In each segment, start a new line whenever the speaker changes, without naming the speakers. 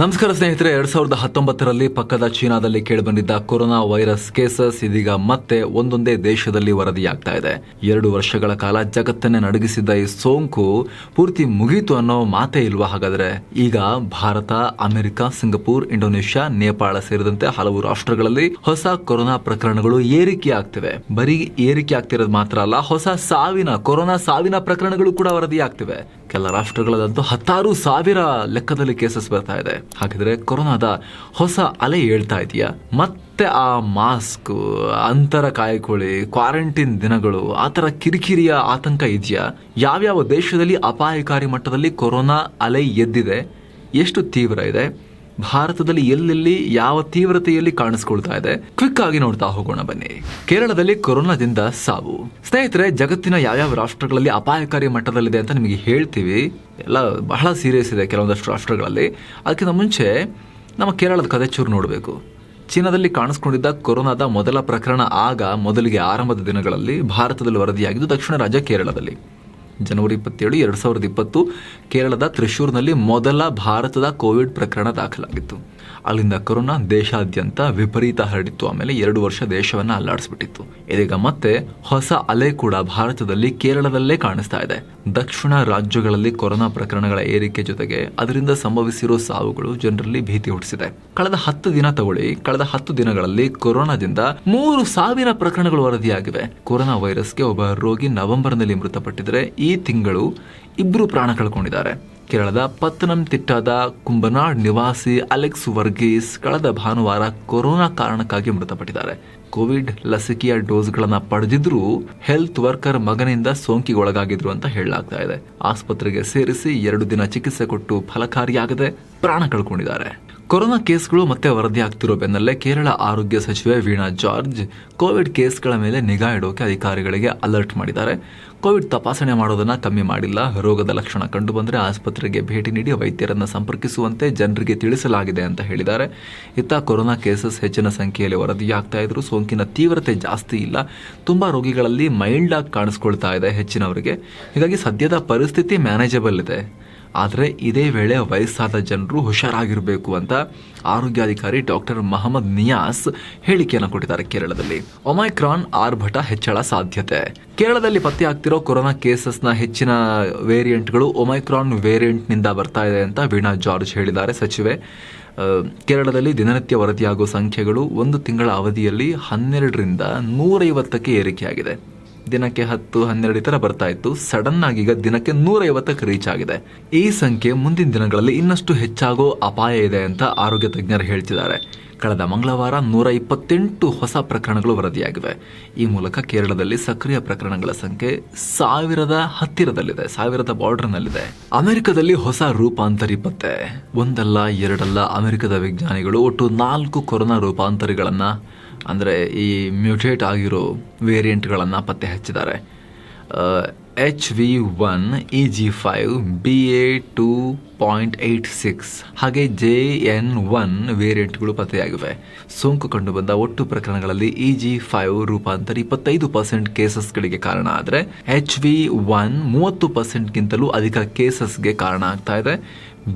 ನಮಸ್ಕಾರ ಸ್ನೇಹಿತರೆ, ಎರಡ್ ಸಾವಿರದ ಹತ್ತೊಂಬತ್ತರಲ್ಲಿ ಪಕ್ಕದ ಚೀನಾದಲ್ಲಿ ಕೇಳಿಬಂದಿದ್ದ ಕೊರೋನಾ ವೈರಸ್ ಕೇಸಸ್ ಇದೀಗ ಮತ್ತೆ ಒಂದೊಂದೇ ದೇಶದಲ್ಲಿ ವರದಿಯಾಗ್ತಾ ಇದೆ. ಎರಡು ವರ್ಷಗಳ ಕಾಲ ಜಗತ್ತನ್ನೇ ನಡಗಿಸಿದ್ದ ಈ ಸೋಂಕು ಪೂರ್ತಿ ಮುಗೀತು ಅನ್ನೋ ಮಾತೇ ಇಲ್ವಾ ಹಾಗಾದ್ರೆ? ಈಗ Bharat, America, Singapore, Indonesia, Nepal ಸೇರಿದಂತೆ ಹಲವು ರಾಷ್ಟ್ರಗಳಲ್ಲಿ ಹೊಸ ಕೊರೋನಾ ಪ್ರಕರಣಗಳು ಏರಿಕೆ ಆಗ್ತಿವೆ. ಬರೀ ಏರಿಕೆ ಆಗ್ತಿರೋದು ಮಾತ್ರ ಅಲ್ಲ, ಹೊಸ ಸಾವಿನ, ಕೊರೋನಾ ಸಾವಿನ ಪ್ರಕರಣಗಳು ಕೂಡ ವರದಿಯಾಗ್ತಿವೆ. ಕೆಲ ರಾಷ್ಟ್ರಗಳಲ್ಲಂತೂ ಹತ್ತಾರು ಸಾವಿರ ಲೆಕ್ಕದಲ್ಲಿ ಕೇಸಸ್ ಬರ್ತಾ ಇದೆ. ಹಾಗಿದ್ರೆ ಕೊರೋನಾದ ಹೊಸ ಅಲೆ ಹೇಳ್ತಾ ಇದೆಯಾ? ಮತ್ತೆ ಆ ಮಾಸ್ಕ್, ಅಂತರ ಕಾಯ್ಕೊಳ್ಳಿ ಕ್ವಾರಂಟೈನ್ ದಿನಗಳು, ಆ ಥರ ಕಿರಿಕಿರಿಯ ಆತಂಕ ಇದೆಯಾ? ಯಾವ್ಯಾವ ದೇಶದಲ್ಲಿ ಅಪಾಯಕಾರಿ ಮಟ್ಟದಲ್ಲಿ ಕೊರೋನಾ ಅಲೆ ಎದ್ದಿದೆ? ಎಷ್ಟು ತೀವ್ರ ಇದೆ? ಭಾರತದಲ್ಲಿ ಎಲ್ಲೆಲ್ಲಿ ಯಾವ ತೀವ್ರತೆಯಲ್ಲಿ ಕಾಣಿಸ್ಕೊಳ್ತಾ ಇದೆ ಕ್ವಿಕ್ ಆಗಿ ನೋಡ್ತಾ ಹೋಗೋಣ ಬನ್ನಿ. ಕೇರಳದಲ್ಲಿ ಕೊರೋನಾದಿಂದ ಸಾವು. ಸ್ನೇಹಿತರೆ, ಜಗತ್ತಿನ ಯಾವ್ಯಾವ ರಾಷ್ಟ್ರಗಳಲ್ಲಿ ಅಪಾಯಕಾರಿ ಮಟ್ಟದಲ್ಲಿದೆ ಅಂತ ನಿಮಗೆ ಹೇಳ್ತೀವಿ. ಎಲ್ಲ ಬಹಳ ಸೀರಿಯಸ್ ಇದೆ ಕೆಲವೊಂದಷ್ಟು ರಾಷ್ಟ್ರಗಳಲ್ಲಿ. ಅದಕ್ಕಿಂತ ಮುಂಚೆ ನಮ್ಮ ಕೇರಳದ ಕಥೆ ಚೂರು ನೋಡಬೇಕು. ಚೀನಾದಲ್ಲಿ ಕಾಣಿಸ್ಕೊಂಡಿದ್ದ ಕೊರೋನಾದ ಮೊದಲ ಪ್ರಕರಣ ಆಗ ಮೊದಲಿಗೆ ಆರಂಭದ ದಿನಗಳಲ್ಲಿ ಭಾರತದಲ್ಲಿ ವರದಿಯಾಗಿದ್ದು ದಕ್ಷಿಣ ರಾಜ್ಯ ಕೇರಳದಲ್ಲಿ. ಜನವರಿ ಇಪ್ಪತ್ತೇಳು ಎರಡು ಸಾವಿರದ ಇಪ್ಪತ್ತು ಕೇರಳದ ತ್ರಿಶೂರ್ನಲ್ಲಿ ಮೊದಲ ಭಾರತದ ಕೋವಿಡ್ ಪ್ರಕರಣ ದಾಖಲಾಗಿತ್ತು. ಅಲ್ಲಿಂದ ಕೊರೋನಾ ದೇಶಾದ್ಯಂತ ವಿಪರೀತ ಹರಡಿತ್ತು. ಆಮೇಲೆ ಎರಡು ವರ್ಷ ದೇಶವನ್ನ ಅಲ್ಲಾಡಿಸ್ಬಿಟ್ಟಿತ್ತು. ಇದೀಗ ಮತ್ತೆ ಹೊಸ ಅಲೆ ಕೂಡ ಭಾರತದಲ್ಲಿ ಕೇರಳದಲ್ಲೇ ಕಾಣಿಸ್ತಾ ಇದೆ. ದಕ್ಷಿಣ ರಾಜ್ಯಗಳಲ್ಲಿ ಕೊರೋನಾ ಪ್ರಕರಣಗಳ ಏರಿಕೆ ಜೊತೆಗೆ ಅದರಿಂದ ಸಂಭವಿಸಿರೋ ಸಾವುಗಳು ಜನರಲ್ಲಿ ಭೀತಿ ಹುಟ್ಟಿಸಿದೆ. ಕಳೆದ ಹತ್ತು ದಿನ ತಗೊಳ್ಳಿ, ಕಳೆದ ಹತ್ತು ದಿನಗಳಲ್ಲಿ ಕೊರೋನಾದಿಂದ ಮೂರು ಸಾವಿರ ಪ್ರಕರಣಗಳು ವರದಿಯಾಗಿವೆ. ಕೊರೋನಾ ವೈರಸ್ಗೆ ಒಬ್ಬ ರೋಗಿ ನವೆಂಬರ್ನಲ್ಲಿ ಮೃತಪಟ್ಟಿದ್ರೆ ಈ ತಿಂಗಳು ಇಬ್ರು ಪ್ರಾಣ ಕಳ್ಕೊಂಡಿದ್ದಾರೆ. ಕೇರಳದ ಪತ್ತನಂತಿಟ್ಟಾದ ಕುಂಬನಾಡ್ ನಿವಾಸಿ ಅಲೆಕ್ಸ್ ವರ್ಗೀಸ್ ಕಳೆದ ಭಾನುವಾರ ಕೊರೋನಾ ಕಾರಣಕ್ಕಾಗಿ ಮೃತಪಟ್ಟಿದ್ದಾರೆ. ಕೋವಿಡ್ ಲಸಿಕೆಯ ಡೋಸ್ಗಳನ್ನು ಪಡೆದಿದ್ರೂ ಹೆಲ್ತ್ ವರ್ಕರ್ ಮಗನಿಂದ ಸೋಂಕಿಗೊಳಗಾಗಿದ್ರು ಅಂತ ಹೇಳಲಾಗ್ತಾ ಇದೆ. ಆಸ್ಪತ್ರೆಗೆ ಸೇರಿಸಿ ಎರಡು ದಿನ ಚಿಕಿತ್ಸೆ ಕೊಟ್ಟು ಫಲಕಾರಿಯಾಗದೆ ಪ್ರಾಣ ಕಳ್ಕೊಂಡಿದ್ದಾರೆ. ಕೊರೋನಾ ಕೇಸ್ಗಳು ಮತ್ತೆ ವರದಿ ಆಗ್ತಿರೋ ಬೆನ್ನಲ್ಲೇ ಕೇರಳ ಆರೋಗ್ಯ ಸಚಿವೆ ವೀಣಾ ಜಾರ್ಜ್ ಕೋವಿಡ್ ಕೇಸ್ಗಳ ಮೇಲೆ ನಿಗಾ ಇಡೋಕೆ ಅಧಿಕಾರಿಗಳಿಗೆ ಅಲರ್ಟ್ ಮಾಡಿದ್ದಾರೆ. ಕೋವಿಡ್ ತಪಾಸಣೆ ಮಾಡೋದನ್ನು ಕಮ್ಮಿ ಮಾಡಿಲ್ಲ. ರೋಗದ ಲಕ್ಷಣ ಕಂಡು ಬಂದರೆ ಆಸ್ಪತ್ರೆಗೆ ಭೇಟಿ ನೀಡಿ ವೈದ್ಯರನ್ನು ಸಂಪರ್ಕಿಸುವಂತೆ ಜನರಿಗೆ ತಿಳಿಸಲಾಗಿದೆ ಅಂತ ಹೇಳಿದ್ದಾರೆ. ಇತ್ತ ಕೊರೋನಾ ಕೇಸಸ್ ಹೆಚ್ಚಿನ ಸಂಖ್ಯೆಯಲ್ಲಿ ವರದಿಯಾಗ್ತಾ ಇದ್ರು ಸೋಂಕಿನ ತೀವ್ರತೆ ಜಾಸ್ತಿ ಇಲ್ಲ. ತುಂಬಾ ರೋಗಿಗಳಲ್ಲಿ ಮೈಲ್ಡ್ ಆಗಿ ಕಾಣಿಸ್ಕೊಳ್ತಾ ಇದೆ ಹೆಚ್ಚಿನವರಿಗೆ. ಹೀಗಾಗಿ ಸದ್ಯದ ಪರಿಸ್ಥಿತಿ ಮ್ಯಾನೇಜಬಲ್ ಇದೆ. ಆದರೆ ಇದೇ ವೇಳೆ ವಯಸ್ಸಾದ ಜನರು ಹುಷಾರಾಗಿರಬೇಕು ಅಂತ ಆರೋಗ್ಯಾಧಿಕಾರಿ ಡಾಕ್ಟರ್ ಮಹಮ್ಮದ್ ನಿಯಾಸ್ ಹೇಳಿಕೆಯನ್ನು ಕೊಟ್ಟಿದ್ದಾರೆ ಕೇರಳದಲ್ಲಿ. ಒಮೈಕ್ರಾನ್ ಆರ್ಭಟ ಹೆಚ್ಚಳ ಸಾಧ್ಯತೆ. ಕೇರಳದಲ್ಲಿ ಪತ್ತೆಯಾಗ್ತಿರೋ ಕೊರೋನಾ ಕೇಸಸ್ನ ಹೆಚ್ಚಿನ ವೇರಿಯಂಟ್ಗಳು ಒಮೈಕ್ರಾನ್ ವೇರಿಯಂಟ್ನಿಂದ ಬರ್ತಾ ಇದೆ ಅಂತ ವೀಣಾ ಜಾರ್ಜ್ ಹೇಳಿದ್ದಾರೆ. ಸಚಿವೆ ಕೇರಳದಲ್ಲಿ ದಿನನಿತ್ಯ ವರದಿಯಾಗುವ ಸಂಖ್ಯೆಗಳು ಒಂದು ತಿಂಗಳ ಅವಧಿಯಲ್ಲಿ ಹನ್ನೆರಡರಿಂದ ನೂರೈವತ್ತಕ್ಕೆ ಏರಿಕೆಯಾಗಿದೆ. ದಿನಕ್ಕೆ ಹತ್ತು, ಹನ್ನೆರಡು ಈ ಥರ ಬರ್ತಾ ಇತ್ತು. ಸಡನ್ ಆಗಿ ಈಗ ದಿನಕ್ಕೆ ನೂರೈವತ್ತಕ್ಕೆ ರೀಚ್ ಆಗಿದೆ. ಈ ಸಂಖ್ಯೆ ಮುಂದಿನ ದಿನಗಳಲ್ಲಿ ಇನ್ನಷ್ಟು ಹೆಚ್ಚಾಗೋ ಅಪಾಯ ಇದೆ ಅಂತ ಆರೋಗ್ಯ ತಜ್ಞರು ಹೇಳ್ತಿದ್ದಾರೆ. ಕಳೆದ ಮಂಗಳವಾರ ನೂರ ಇಪ್ಪತ್ತೆಂಟು ಹೊಸ ಪ್ರಕರಣಗಳು ವರದಿಯಾಗಿವೆ. ಈ ಮೂಲಕ ಕೇರಳದಲ್ಲಿ ಸಕ್ರಿಯ ಪ್ರಕರಣಗಳ ಸಂಖ್ಯೆ ಸಾವಿರದ ಹತ್ತಿರದಲ್ಲಿದೆ, ಸಾವಿರದ ಬಾರ್ಡರ್ನಲ್ಲಿದೆ. ಅಮೆರಿಕದಲ್ಲಿ ಹೊಸ ರೂಪಾಂತರಿ ಪತ್ತೆ ಒಂದಲ್ಲ, ಎರಡಲ್ಲ ಅಮೆರಿಕದ ವಿಜ್ಞಾನಿಗಳು ಒಟ್ಟು ನಾಲ್ಕು ಕೊರೋನಾ ರೂಪಾಂತರಿಗಳನ್ನ ಅಂದರೆ ಈ ಮ್ಯೂಟೇಟ್ ಆಗಿರೋ ವೇರಿಯಂಟ್ಗಳನ್ನು ಪತ್ತೆ ಹಚ್ಚಿದ್ದಾರೆ. H V one E G five B A two point eight six ಹಾಗೆ ಜೆ ಎನ್ ಒನ್ ವೇರಿಯಂಟ್ಗಳು ಪತ್ತೆಯಾಗಿವೆ. ಸೋಂಕು ಕಂಡುಬಂದ ಒಟ್ಟು ಪ್ರಕರಣಗಳಲ್ಲಿ ಇ ಜಿ ಫೈವ್ ರೂಪಾಂತರ ಇಪ್ಪತ್ತೈದು ಪರ್ಸೆಂಟ್ ಕೇಸಸ್ಗಳಿಗೆ ಕಾರಣ ಆದರೆ ಎಚ್ ವಿ ಒನ್ ಮೂವತ್ತು ಪರ್ಸೆಂಟ್ಗಿಂತಲೂ ಅಧಿಕ ಕೇಸಸ್ಗೆ ಕಾರಣ ಆಗ್ತಾ ಇದೆ.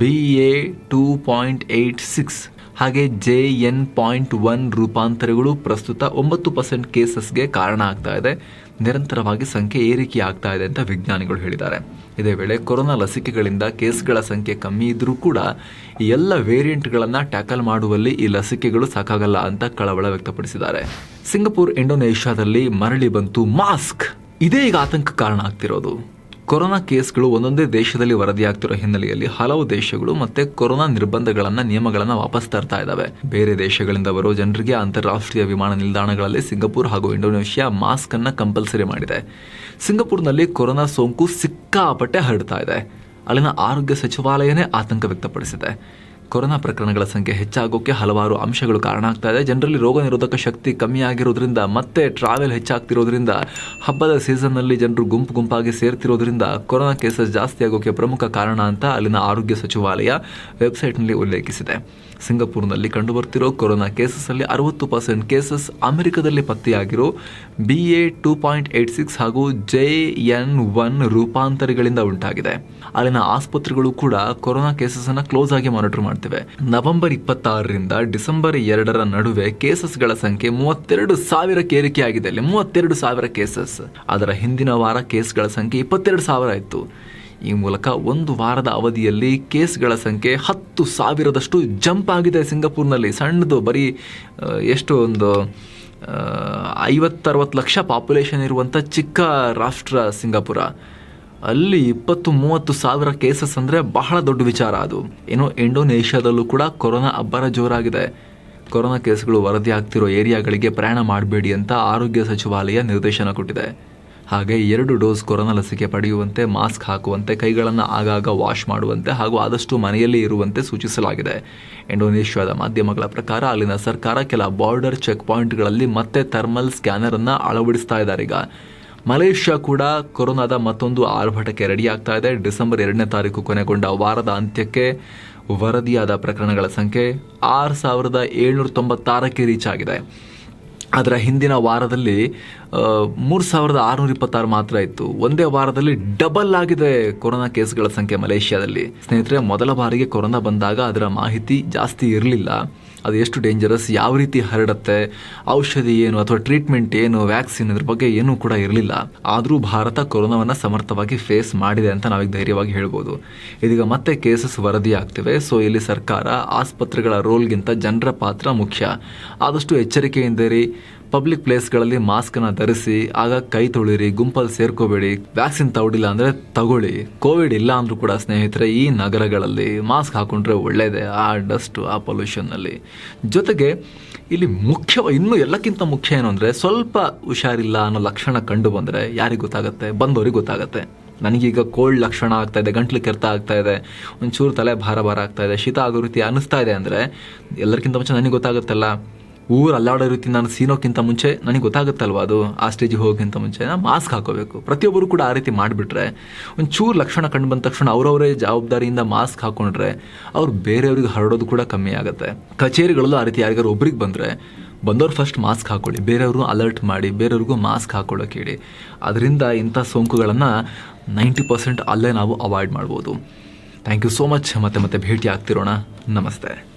B A two point eight six ಹಾಗೆ ಜೆ ಎನ್ ಪಾಯಿಂಟ್ ಒನ್ ರೂಪಾಂತರಗಳು ಪ್ರಸ್ತುತ ಒಂಬತ್ತು ಪರ್ಸೆಂಟ್ ಕೇಸಸ್ಗೆ ಕಾರಣ ಆಗ್ತಾ ಇದೆ. ನಿರಂತರವಾಗಿ ಸಂಖ್ಯೆ ಏರಿಕೆ ಆಗ್ತಾ ಇದೆ ಅಂತ ವಿಜ್ಞಾನಿಗಳು ಹೇಳಿದ್ದಾರೆ. ಇದೇ ವೇಳೆ ಕೊರೋನಾ ಲಸಿಕೆಗಳಿಂದ ಕೇಸ್ಗಳ ಸಂಖ್ಯೆ ಕಮ್ಮಿ ಇದ್ರೂ ಕೂಡ ಈ ಎಲ್ಲ ವೇರಿಯಂಟ್ಗಳನ್ನು ಟ್ಯಾಕಲ್ ಮಾಡುವಲ್ಲಿ ಈ ಲಸಿಕೆಗಳು ಸಾಕಾಗಲ್ಲ ಅಂತ ಕಳವಳ ವ್ಯಕ್ತಪಡಿಸಿದ್ದಾರೆ. ಸಿಂಗಪುರ್, ಇಂಡೋನೇಷ್ಯಾದಲ್ಲಿ ಮರಳಿ ಬಂತು ಮಾಸ್ಕ್. ಇದೇ ಈಗ ಆತಂಕ ಕಾರಣ ಆಗ್ತಿರೋದು. ಕೊರೋನಾ ಕೇಸ್ಗಳು ಒಂದೊಂದೇ ದೇಶದಲ್ಲಿ ವರದಿಯಾಗ್ತಿರೋ ಹಿನ್ನೆಲೆಯಲ್ಲಿ ಹಲವು ದೇಶಗಳು ಮತ್ತೆ ಕೊರೋನಾ ನಿರ್ಬಂಧಗಳನ್ನ, ನಿಯಮಗಳನ್ನ ವಾಪಸ್ ತರ್ತಾ ಇದ್ದಾವೆ ಬೇರೆ ದೇಶಗಳಿಂದ ಬರೋ ಜನರಿಗೆ ಅಂತಾರಾಷ್ಟ್ರೀಯ ವಿಮಾನ ನಿಲ್ದಾಣಗಳಲ್ಲಿ ಸಿಂಗಪುರ್ ಹಾಗೂ ಇಂಡೋನೇಷ್ಯಾ ಮಾಸ್ಕ್ ಅನ್ನ ಕಂಪಲ್ಸರಿ ಮಾಡಿದೆ. ಸಿಂಗಪುರ್ನಲ್ಲಿ ಕೊರೋನಾ ಸೋಂಕು ಸಿಕ್ಕಾಪಟ್ಟೆ ಹರಡ್ತಾ ಇದೆ. ಅಲ್ಲಿನ ಆರೋಗ್ಯ ಸಚಿವಾಲಯನೇ ಆತಂಕ ವ್ಯಕ್ತಪಡಿಸಿದೆ. ಕೊರೋನಾ ಪ್ರಕರಣಗಳ ಸಂಖ್ಯೆ ಹೆಚ್ಚಾಗೋಕ್ಕೆ ಹಲವಾರು ಅಂಶಗಳು ಕಾರಣ ಆಗ್ತಾ ಇದೆ. ಜನರಲ್ಲಿ ರೋಗ ನಿರೋಧಕ ಶಕ್ತಿ ಕಮ್ಮಿ ಆಗಿರೋದ್ರಿಂದ ಮತ್ತೆ ಟ್ರಾವೆಲ್ ಹೆಚ್ಚಾಗ್ತಿರೋದ್ರಿಂದ ಹಬ್ಬದ ಸೀಸನ್ನಲ್ಲಿ ಜನರು ಗುಂಪು ಗುಂಪಾಗಿ ಸೇರ್ತಿರೋದ್ರಿಂದ ಕೊರೋನಾ ಕೇಸಸ್ ಜಾಸ್ತಿ ಆಗೋಕ್ಕೆ ಪ್ರಮುಖ ಕಾರಣ ಅಂತ ಅಲ್ಲಿನ ಆರೋಗ್ಯ ಸಚಿವಾಲಯ ವೆಬ್ಸೈಟ್ನಲ್ಲಿ ಉಲ್ಲೇಖಿಸಿದೆ. ಸಿಂಗಪುರ್ನಲ್ಲಿ ಕಂಡುಬರ್ತಿರೋ ಕೊರೋನಾ ಕೇಸಸ್ ಅಲ್ಲಿ ಅರವತ್ತು ಪರ್ಸೆಂಟ್ ಕೇಸಸ್ ಅಮೆರಿಕದಲ್ಲಿ ಪತ್ತೆಯಾಗಿರೋ B A two point eight six ಹಾಗೂ ಜೆ ಎನ್ ಒನ್ ರೂಪಾಂತರಿಗಳಿಂದ ಉಂಟಾಗಿದೆ. ಅಲ್ಲಿನ ಆಸ್ಪತ್ರೆಗಳು ಕೂಡ ಕೊರೋನಾ ಕೇಸಸ್ ಅನ್ನ ಕ್ಲೋಸ್ ಆಗಿ ಮಾನಿಟರ್ ಮಾಡ್ತಿವೆ. ನವೆಂಬರ್ ಇಪ್ಪತ್ತಾರರಿಂದ ಡಿಸೆಂಬರ್ ಎರಡರ ನಡುವೆ ಕೇಸಸ್ಗಳ ಸಂಖ್ಯೆ ಮೂವತ್ತೆರಡು ಸಾವಿರಕ್ಕೆ ಏರಿಕೆಯಾಗಿದೆ. ಅಲ್ಲಿ ಮೂವತ್ತೆರಡು ಸಾವಿರ ಕೇಸಸ್. ಅದರ ಹಿಂದಿನ ವಾರ ಕೇಸ್ಗಳ ಸಂಖ್ಯೆ ಇಪ್ಪತ್ತೆರಡು ಸಾವಿರ ಇತ್ತು. ಈ ಮೂಲಕ ಒಂದು ವಾರದ ಅವಧಿಯಲ್ಲಿ ಕೇಸ್ಗಳ ಸಂಖ್ಯೆ ಹತ್ತು ಸಾವಿರದಷ್ಟು ಜಂಪ್ ಆಗಿದೆ ಸಿಂಗಾಪುರ್ನಲ್ಲಿ. ಸಣ್ಣದು, ಬರೀ ಎಷ್ಟು ಒಂದು ಐವತ್ತರವತ್ತು ಲಕ್ಷ ಪಾಪ್ಯುಲೇಷನ್ ಇರುವಂಥ ಚಿಕ್ಕ ರಾಷ್ಟ್ರ ಸಿಂಗಾಪುರ. ಅಲ್ಲಿ ಇಪ್ಪತ್ತು ಮೂವತ್ತು ಸಾವಿರ ಕೇಸಸ್ ಅಂದರೆ ಬಹಳ ದೊಡ್ಡ ವಿಚಾರ ಅದು. ಏನೋ ಇಂಡೋನೇಷ್ಯಾದಲ್ಲೂ ಕೂಡ ಕೊರೋನಾ ಅಬ್ಬರ ಜೋರಾಗಿದೆ. ಕೊರೋನಾ ಕೇಸ್ಗಳು ವರದಿ ಆಗ್ತಿರೋ ಏರಿಯಾಗಳಿಗೆ ಪ್ರಯಾಣ ಮಾಡಬೇಡಿ ಅಂತ ಆರೋಗ್ಯ ಸಚಿವಾಲಯ ನಿರ್ದೇಶನ ಕೊಟ್ಟಿದೆ. ಹಾಗೆ ಎರಡು ಡೋಸ್ ಕೊರೋನಾ ಲಸಿಕೆ ಪಡೆಯುವಂತೆ ಮಾಸ್ಕ್ ಹಾಕುವಂತೆ, ಕೈಗಳನ್ನು ಆಗಾಗ ವಾಶ್ ಮಾಡುವಂತೆ ಹಾಗೂ ಆದಷ್ಟು ಮನೆಯಲ್ಲಿ ಇರುವಂತೆ ಸೂಚಿಸಲಾಗಿದೆ. ಇಂಡೋನೇಷ್ಯಾದ ಮಾಧ್ಯಮಗಳ ಪ್ರಕಾರ ಅಲ್ಲಿನ ಸರ್ಕಾರ ಕೆಲ ಬಾರ್ಡರ್ ಚೆಕ್ ಪಾಯಿಂಟ್ಗಳಲ್ಲಿ ಮತ್ತೆ ಥರ್ಮಲ್ ಸ್ಕ್ಯಾನರ್ ಅನ್ನ ಅಳವಡಿಸ್ತಾ ಇದ್ದಾರೆ. ಈಗ ಮಲೇಷ್ಯಾ ಕೂಡ ಕೊರೋನಾದ ಮತ್ತೊಂದು ಆರ್ಭಟಕ್ಕೆ ರೆಡಿಯಾಗ್ತಾ ಇದೆ. ಡಿಸೆಂಬರ್ ಎರಡನೇ ತಾರೀಕು ಕೊನೆಗೊಂಡ ವಾರದ ಅಂತ್ಯಕ್ಕೆ ವರದಿಯಾದ ಪ್ರಕರಣಗಳ ಸಂಖ್ಯೆ ಆರು ಸಾವಿರದ ಏಳ್ನೂರ ತೊಂಬತ್ತಾರಕ್ಕೆ ರೀಚ್ ಆಗಿದೆ ಅದರ ಹಿಂದಿನ ವಾರದಲ್ಲಿ ಮೂರು ಸಾವಿರದ ಆರುನೂರ ಇಪ್ಪತ್ತಾರು ಮಾತ್ರ ಇತ್ತು ಒಂದೇ ವಾರದಲ್ಲಿ ಡಬಲ್ ಆಗಿದೆ ಕೊರೋನಾ ಕೇಸ್ಗಳ ಸಂಖ್ಯೆ ಮಲೇಷ್ಯಾದಲ್ಲಿ. ಸ್ನೇಹಿತರೆ, ಮೊದಲ ಬಾರಿಗೆ ಕೊರೋನಾ ಬಂದಾಗ ಅದರ ಮಾಹಿತಿ ಜಾಸ್ತಿ ಇರಲಿಲ್ಲ. ಅದು ಎಷ್ಟು ಡೇಂಜರಸ್ ಯಾವ ರೀತಿ ಹರಡುತ್ತೆ, ಔಷಧಿ ಏನು ಅಥವಾ ಟ್ರೀಟ್ಮೆಂಟ್ ಏನು ವ್ಯಾಕ್ಸಿನ್ ಇದ್ರ ಬಗ್ಗೆ ಏನೂ ಕೂಡ ಇರಲಿಲ್ಲ. ಆದರೂ ಭಾರತ ಕೊರೋನಾವನ್ನು ಸಮರ್ಥವಾಗಿ ಫೇಸ್ ಮಾಡಿದೆ ಅಂತ ನಾವೀಗ ಧೈರ್ಯವಾಗಿ ಹೇಳ್ಬೋದು. ಇದೀಗ ಮತ್ತೆ ಕೇಸಸ್ ವರದಿ ಆಗ್ತಿವೆ. ಸೊ ಇಲ್ಲಿ ಸರ್ಕಾರ ಆಸ್ಪತ್ರೆಗಳ ರೋಲ್ಗಿಂತ ಜನರ ಪಾತ್ರ ಮುಖ್ಯ. ಆದಷ್ಟು ಎಚ್ಚರಿಕೆಯಿಂದಿರಿ. ಪಬ್ಲಿಕ್ ಪ್ಲೇಸ್ಗಳಲ್ಲಿ ಮಾಸ್ಕನ್ನು ಧರಿಸಿ, ಆಗ ಕೈ ತೊಳಿರಿ ಗುಂಪಲ್ಲಿ ಸೇರ್ಕೋಬೇಡಿ ವ್ಯಾಕ್ಸಿನ್ ತಗೊಡಿಲ್ಲ ಅಂದರೆ ತಗೊಳ್ಳಿ. ಕೋವಿಡ್ ಇಲ್ಲ ಅಂದ್ರೂ ಕೂಡ ಸ್ನೇಹಿತರೆ, ಈ ನಗರಗಳಲ್ಲಿ ಮಾಸ್ಕ್ ಹಾಕೊಂಡ್ರೆ ಒಳ್ಳೇದೇ, ಆ ಡಸ್ಟು ಆ ಪೊಲ್ಯೂಷನ್ನಲ್ಲಿ ಜೊತೆಗೆ, ಇಲ್ಲಿ ಮುಖ್ಯ, ಇನ್ನೂ ಎಲ್ಲಕ್ಕಿಂತ ಮುಖ್ಯ ಏನು ಅಂದರೆ, ಸ್ವಲ್ಪ ಹುಷಾರಿಲ್ಲ ಅನ್ನೋ ಲಕ್ಷಣ ಕಂಡು ಬಂದರೆ ಯಾರಿಗೆ ಗೊತ್ತಾಗುತ್ತೆ? ಬಂದವ್ರಿಗೆ ಗೊತ್ತಾಗುತ್ತೆ. ನನಗೀಗ ಕೋಲ್ಡ್ ಲಕ್ಷಣ ಆಗ್ತಾ ಇದೆ, ಗಂಟ್ಲು ಕೆರೆತ ಆಗ್ತಾ ಇದೆ, ಒಂಚೂರು ತಲೆ ಭಾರ ಭಾರ ಆಗ್ತಾ ಇದೆ, ಶೀತ ಆಗೋ ರೀತಿ ಅನ್ನಿಸ್ತಾ ಇದೆ ಅಂದರೆ ಎಲ್ಲರಿಗಿಂತ ಮುಂಚೆ ನನಗೆ ಗೊತ್ತಾಗುತ್ತಲ್ಲ. ಊರು ಅಲ್ಲಾಡೋ ರೀತಿ ನಾನು ಸೀನೋಕ್ಕಿಂತ ಮುಂಚೆ ನನಗೆ ಗೊತ್ತಾಗುತ್ತಲ್ವ ಅದು? ಆ ಸ್ಟೇಜಿಗೆ ಹೋಗೋಕ್ಕಿಂತ ಮುಂಚೆ. ನಾನು ಮಾಸ್ಕ್ ಹಾಕೋಬೇಕು. ಪ್ರತಿಯೊಬ್ಬರು ಕೂಡ ಆ ರೀತಿ ಮಾಡಿಬಿಟ್ರೆ ಒಂಚೂರು ಲಕ್ಷಣ ಕಂಡು ಬಂದ ತಕ್ಷಣ ಅವರವರೇ ಜವಾಬ್ದಾರಿಯಿಂದ ಮಾಸ್ಕ್ ಹಾಕೊಂಡ್ರೆ ಅವ್ರು ಬೇರೆಯವ್ರಿಗೆ ಹರಡೋದು ಕೂಡ ಕಮ್ಮಿ ಆಗುತ್ತೆ. ಕಚೇರಿಗಳಲ್ಲೂ ಆ ರೀತಿ ಯಾರಿಗಾರು ಒಬ್ರಿಗೆ ಬಂದರೆ ಬಂದವ್ರು ಫಸ್ಟ್ ಮಾಸ್ಕ್ ಹಾಕೊಳ್ಳಿ. ಬೇರೆಯವರು ಅಲರ್ಟ್ ಮಾಡಿ, ಬೇರೆಯವ್ರಿಗೂ ಮಾಸ್ಕ್ ಹಾಕೊಳ್ಳೋಕೆ ಹೇಳಿ ಅದರಿಂದ ಇಂಥ ಸೋಂಕುಗಳನ್ನು ನೈಂಟಿ ಪರ್ಸೆಂಟ್ ಅಲ್ಲೇ ನಾವು ಅವಾಯ್ಡ್ ಮಾಡ್ಬೋದು. ಥ್ಯಾಂಕ್ ಯು ಸೋ ಮಚ್ ಮತ್ತೆ ಮತ್ತೆ ಭೇಟಿ ಆಗ್ತಿರೋಣ ನಮಸ್ತೆ.